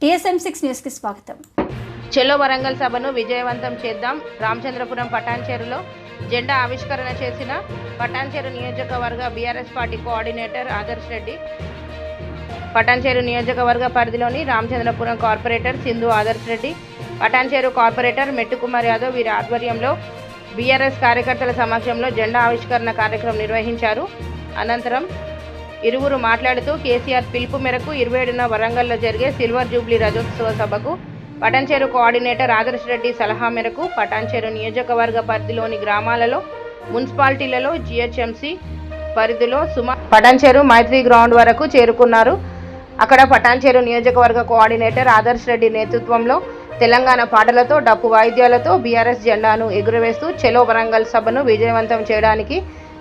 TSM six న్యూస్కి స్వాగతం. చెలో వరంగల్ సభను విజయవంతం చేద్దాం. రామచంద్రపురం పటాన్చేరులో జెండా ఆవిష్కరణ చేసిన పటాన్చేరు నియోజకవర్గ BRS party coordinator Adarsh Reddy. Patancheru నియోజకవర్గ పరిధిలోని రామచంద్రపురం కార్పొరేటర్ సింధు ఆదర్శ్ రెడ్డి. పటాన్చేరు కార్పొరేటర్ మెట్టుకుమార్ యాదవ్ వీరి ఆధ్వర్యంలో బీఆర్ఎస్ కార్యకర్తల సమక్షంలో జెండా ఆవిష్కరణ కార్యక్రమం నిర్వహించారు. అనంతరం ఇరువురు మాట్లాడుతూ కేసీఆర్ పిలుపు మేరకు ఇరవై ఏడున వరంగల్లో జరిగే సిల్వర్ జూబ్లీ రజోత్సవ సభకు పటాన్చేరు కోఆర్డినేటర్ ఆదర్శ్ రెడ్డి సలహా మేరకు పటాన్చేరు నియోజకవర్గ పరిధిలోని గ్రామాలలో మున్సిపాలిటీలలో జిహెచ్ఎంసీ పరిధిలో సుమా పటాన్చేరు మైత్రి గ్రౌండ్ వరకు చేరుకున్నారు. అక్కడ పటాన్చేరు నియోజకవర్గ కోఆర్డినేటర్ ఆదర్శ్ రెడ్డి నేతృత్వంలో తెలంగాణ పాటలతో డప్పు వాయిద్యాలతో బీఆర్ఎస్ జెండాను ఎగురవేస్తూ చెలో వరంగల్ సభను విజయవంతం చేయడానికి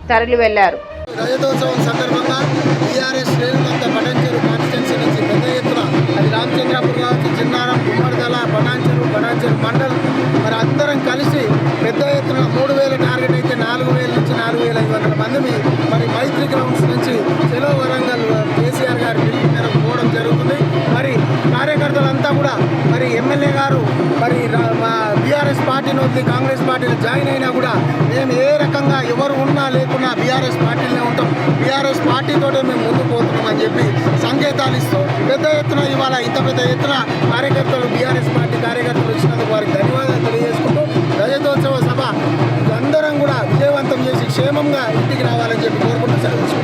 తరలి వెళ్ళారు రజతోత్సవం సందర్భంగా టీఆర్ఎస్ శ్రేణులంతా పటాన్చెరు కాన్స్టిట్యున్సీ నుంచి పెద్ద ఎత్తున అది రామచంద్రాపురం కావచ్చు చిన్నారం గుమ్మడిదల పటాన్చెరు పటాన్చెరు మండల్. మరి అందరం కలిసి పెద్ద ఎత్తున మూడు వేల టార్గెట్ అయితే నాలుగు వేల నుంచి నాలుగు వేల ఐదు వందల మందిని మరి మైత్రి గ్రౌండ్స్ నుంచి సెలవు వరంగల్ కేసీఆర్ గారి పిలుపు మేరకు పోవడం జరుగుతుంది. మరి కార్యకర్తలంతా కూడా మరి ఎమ్మెల్యే గారు మరి మా బీఆర్ఎస్ పార్టీ వదిలి కాంగ్రెస్ పార్టీలో జాయిన్ అయినా కూడా మేము ఏ బీఆర్ఎస్ పార్టీలోనే ఉంటాం. బీఆర్ఎస్ పార్టీతో మేము ముందుకు పోతున్నామని చెప్పి సంకేతాలు ఇస్తూ పెద్ద ఎత్తున ఇవాళ ఇంత పెద్ద ఎత్తున కార్యకర్తలు బీఆర్ఎస్ పార్టీ కార్యకర్తలు వచ్చినందుకు వారికి ధన్యవాదాలు తెలియజేసుకుంటూ రజతోత్సవ సభ. అందరం కూడా విజయవంతం చేసి క్షేమంగా ఇంటికి రావాలని చెప్పి కోరుకుంటూ సెలవు